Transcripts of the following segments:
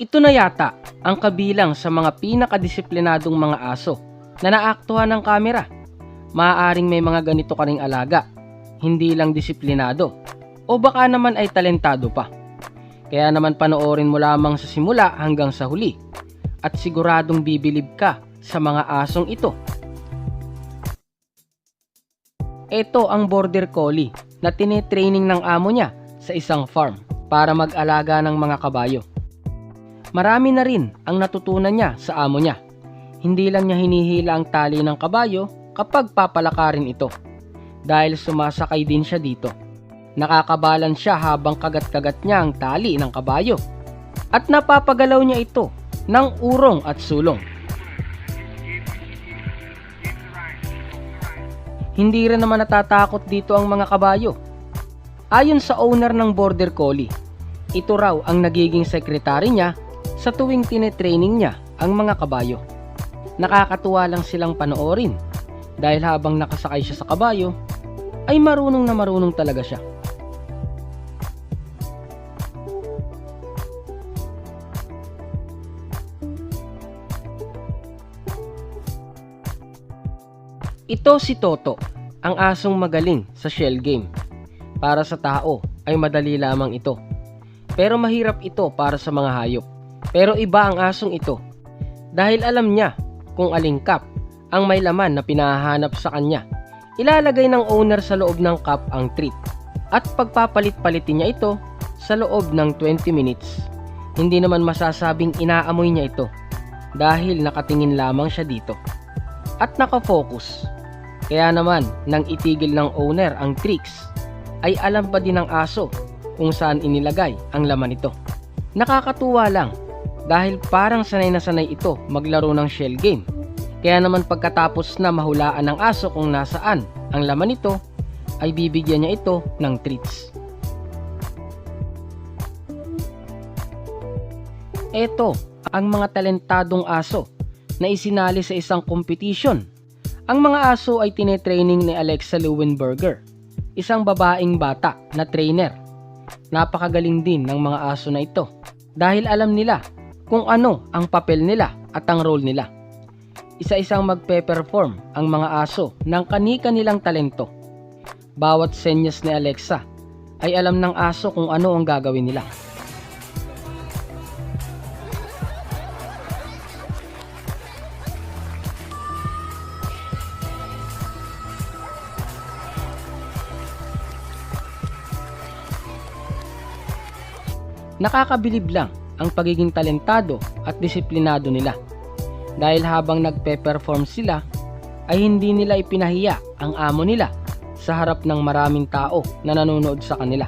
Ito na yata ang kabilang sa mga pinakadisiplinadong mga aso na naaktuhan ng kamera. Maaaring may mga ganito ka alaga, hindi lang disiplinado, o baka naman ay talentado pa. Kaya naman panoorin mo lamang sa simula hanggang sa huli at siguradong bibilib ka sa mga asong ito. Ito ang border collie na tinetraining ng amo niya sa isang farm para mag-alaga ng mga kabayo. Marami na rin ang natutunan niya sa amo niya. Hindi lang niya hinihila ang tali ng kabayo kapag papalakarin ito dahil sumasakay din siya dito. Nakakabalan siya habang kagat-kagat niya ang tali ng kabayo at napapagalaw niya ito ng urong at sulong. Hindi rin naman natatakot dito ang mga kabayo. Ayon sa owner ng Border Collie, ito raw ang nagiging sekretary niya sa tuwing tinetraining niya ang mga kabayo. Nakakatuwa lang silang panoorin dahil habang nakasakay siya sa kabayo, ay marunong na marunong talaga siya. Ito si Toto, ang asong magaling sa shell game. Para sa tao ay madali lamang ito. Pero mahirap ito para sa mga hayop. Pero iba ang asong ito dahil alam niya kung aling cup ang may laman na pinahanap sa kanya. Ilalagay ng owner sa loob ng cup ang treat at pagpapalit-palitin niya ito sa loob ng 20 minutes. Hindi naman masasabing inaamoy niya ito dahil nakatingin lamang siya dito at nakafocus. Kaya naman, nang itigil ng owner ang tricks, ay alam pa din ng aso kung saan inilagay ang laman nito. Nakakatuwa lang dahil parang sanay na sanay ito maglaro ng shell game. Kaya naman pagkatapos na mahulaan ng aso kung nasaan ang laman nito, ay bibigyan niya ito ng treats. Ito ang mga talentadong aso na isinali sa isang competition. Ang mga aso ay tinetraining ni Alexa Leuwenberger, isang babaeng bata na trainer. Napakagaling din ng mga aso na ito dahil alam nila kung ano ang papel nila at ang role nila. Isa-isang magpe-perform ang mga aso ng kani-kanilang talento. Bawat senyas ni Alexa ay alam ng aso kung ano ang gagawin nila. Nakakabilib lang ang pagiging talentado at disiplinado nila. Dahil habang nagpe-perform sila, ay hindi nila ipinahiya ang amo nila sa harap ng maraming tao na nanonood sa kanila.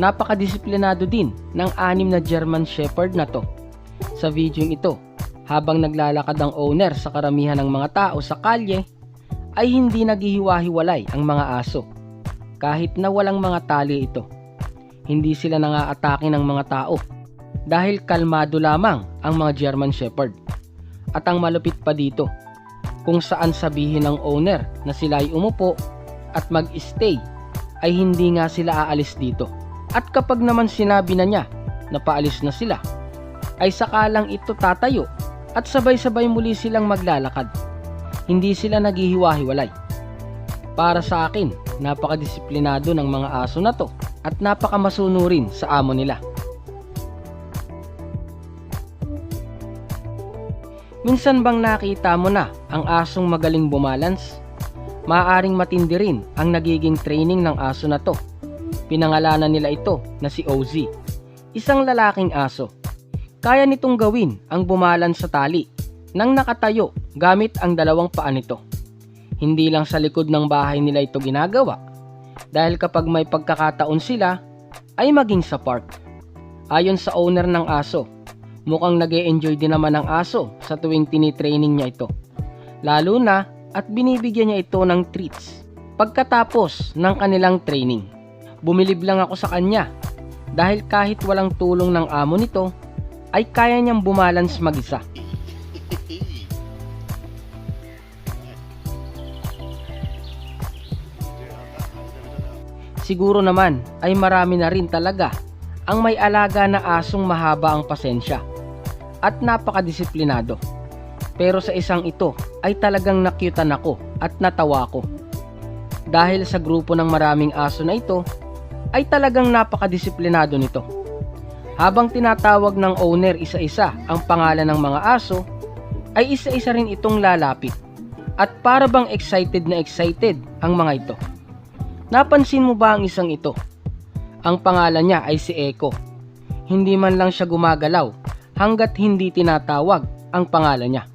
Napakadisiplinado din ng anim na German Shepherd na to. Sa video ito, habang naglalakad ang owner sa karamihan ng mga tao sa kalye, ay hindi naghihiwa-hiwalay ang mga aso kahit na walang mga tali ito. Hindi sila nangaatake ng mga tao dahil kalmado lamang ang mga German Shepherd. At ang malupit pa dito, kung saan sabihin ng owner na sila ay umupo at mag-stay ay hindi nga sila aalis dito. At kapag naman sinabi na niya na paalis na sila, ay sakalang ito tatayo at sabay-sabay muli silang maglalakad hindi sila naghihiwa-hiwalay. Para sa akin, napakadisiplinado ng mga aso na to at napakamasunurin sa amo nila. Minsan bang nakita mo na ang asong magaling bumalance? Maaaring matindi rin ang nagiging training ng aso na to. Pinangalanan nila ito na si OZ, isang lalaking aso. Kaya nitong gawin ang bumalance sa tali nang nakatayo gamit ang dalawang paa nito. Hindi lang sa likod ng bahay nila ito ginagawa dahil kapag may pagkakataon sila ay maging sa park. Ayon sa owner ng aso, mukhang nag enjoy din naman ang aso sa tuwing tinitraining niya ito. Lalo na at binibigyan niya ito ng treats pagkatapos ng kanilang training. Bumilib lang ako sa kanya dahil kahit walang tulong ng amo nito ay kaya niyang bumalance mag-isa. Siguro naman ay marami na rin talaga ang may alaga na asong mahaba ang pasensya at napakadisiplinado. Pero sa isang ito ay talagang nakyutan ako at natawa ko. Dahil sa grupo ng maraming aso na ito ay talagang napakadisiplinado nito. Habang tinatawag ng owner isa-isa ang pangalan ng mga aso, ay isa-isa rin itong lalapit. At para bang excited na excited ang mga ito. Napansin mo ba ang isang ito? Ang pangalan niya ay si Eko. Hindi man lang siya gumagalaw hanggat hindi tinatawag ang pangalan niya.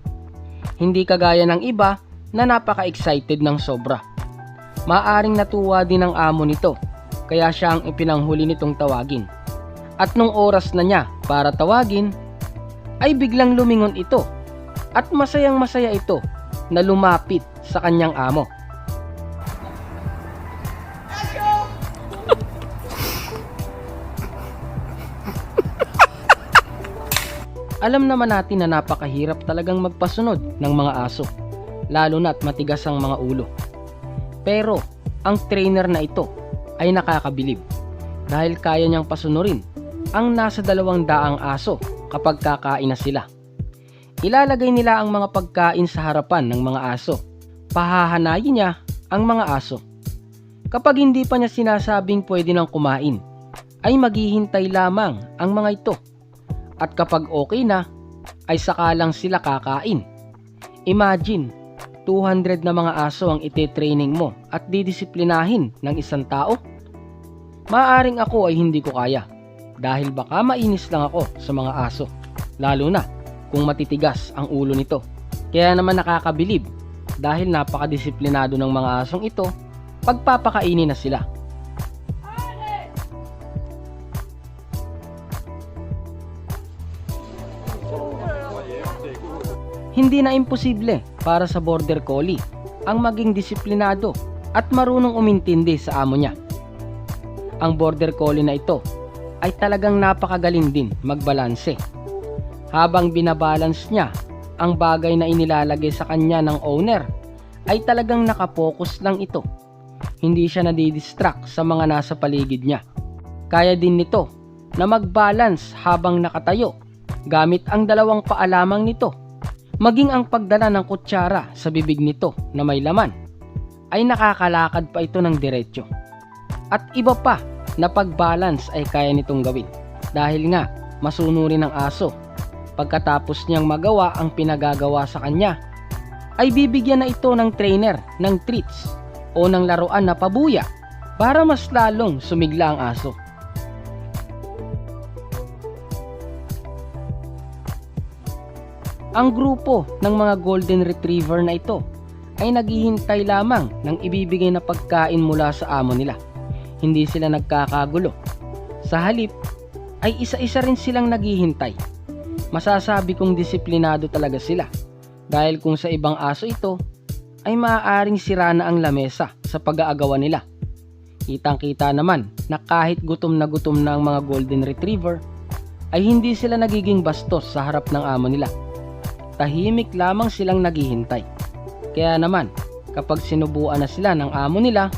Hindi kagaya ng iba na napaka-excited ng sobra. Maaring natuwa din ang amo nito kaya siya ang ipinanghuli nitong tawagin. At nung oras na niya para tawagin, ay biglang lumingon ito at masayang masaya ito na lumapit sa kanyang amo. Alam naman natin na napakahirap talagang magpasunod ng mga aso, lalo na't matigas ang mga ulo. Pero, ang trainer na ito ay nakakabilib dahil kaya niyang pasunurin ang nasa dalawang daang aso kapag kakain na sila. Ilalagay nila ang mga pagkain sa harapan ng mga aso. Pahahanayin niya ang mga aso. Kapag hindi pa niya sinasabing pwede nang kumain, ay maghihintay lamang ang mga ito. At kapag okay na, ay saka lang sila kakain. Imagine, 200 na mga aso ang ite-training mo at didisiplinahin ng isang tao? Maaring ako ay hindi ko kaya dahil baka mainis lang ako sa mga aso, lalo na kung matitigas ang ulo nito. Kaya naman nakakabilib dahil napakadisiplinado ng mga asong ito pagpapakainin na sila. Hindi na imposible para sa border collie ang maging disiplinado at marunong umintindi sa amo niya. Ang border collie na ito ay talagang napakagaling din magbalanse. Habang binabalance niya ang bagay na inilalagay sa kanya ng owner, ay talagang nakapokus lang ito. Hindi siya nadidistract sa mga nasa paligid niya. Kaya din nito na mag-balance habang nakatayo gamit ang dalawang paalamang nito. Maging ang pagdala ng kutsara sa bibig nito na may laman ay nakakalakad pa ito ng diretsyo. At iba pa na pag-balance ay kaya nitong gawin dahil nga masunurin ng aso. Pagkatapos niyang magawa ang pinagagawa sa kanya, ay bibigyan na ito ng trainer ng treats o ng laruan na pabuya para mas lalong sumigla ang aso. Ang grupo ng mga golden retriever na ito ay naghihintay lamang ng ibibigay na pagkain mula sa amo nila. Hindi sila nagkakagulo. Sa halip, ay isa-isa rin silang naghihintay. Masasabi kong disiplinado talaga sila. Dahil kung sa ibang aso ito, ay maaaring sira na ang lamesa sa pag-aagawan nila. Kitang-kita naman na kahit gutom na gutom na ang mga golden retriever, ay hindi sila nagiging bastos sa harap ng amo nila. Tahimik lamang silang naghihintay. Kaya naman, kapag sinubuan na sila ng amo nila,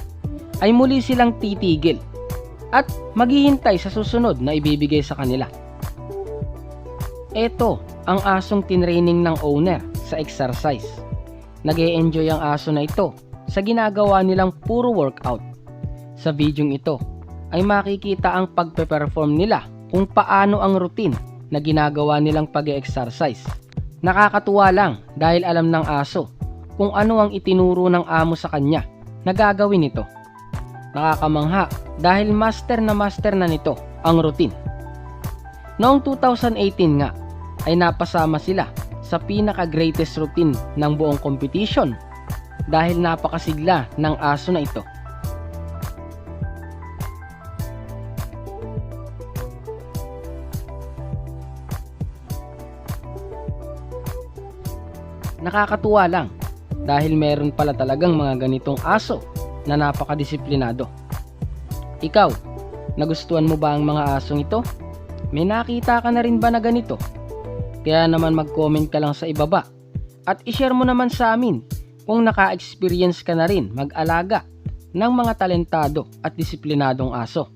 ay muli silang titigil at maghihintay sa susunod na ibibigay sa kanila. Ito ang asong tinraining ng owner sa exercise. nag enjoy ang aso na ito sa ginagawa nilang puro workout. Sa videong ito ay makikita ang pagpe-perform nila kung paano ang routine na ginagawa nilang pag-exercise. Nakakatuwa lang dahil alam ng aso kung ano ang itinuro ng amo sa kanya na gagawin ito. Nakakamangha dahil master na master na nito ang routine. Noong 2018 nga ay napasama sila sa pinaka greatest routine ng buong competition dahil napakasigla ng aso na ito. Nakakatuwa lang dahil meron pala talagang mga ganitong aso na napakadisiplinado. Ikaw, nagustuhan mo ba ang mga asong ito? May nakita ka na rin ba na ganito? Kaya naman mag-comment ka lang sa ibaba at ishare mo naman sa amin kung naka-experience ka na rin mag-alaga ng mga talentado at disiplinadong aso.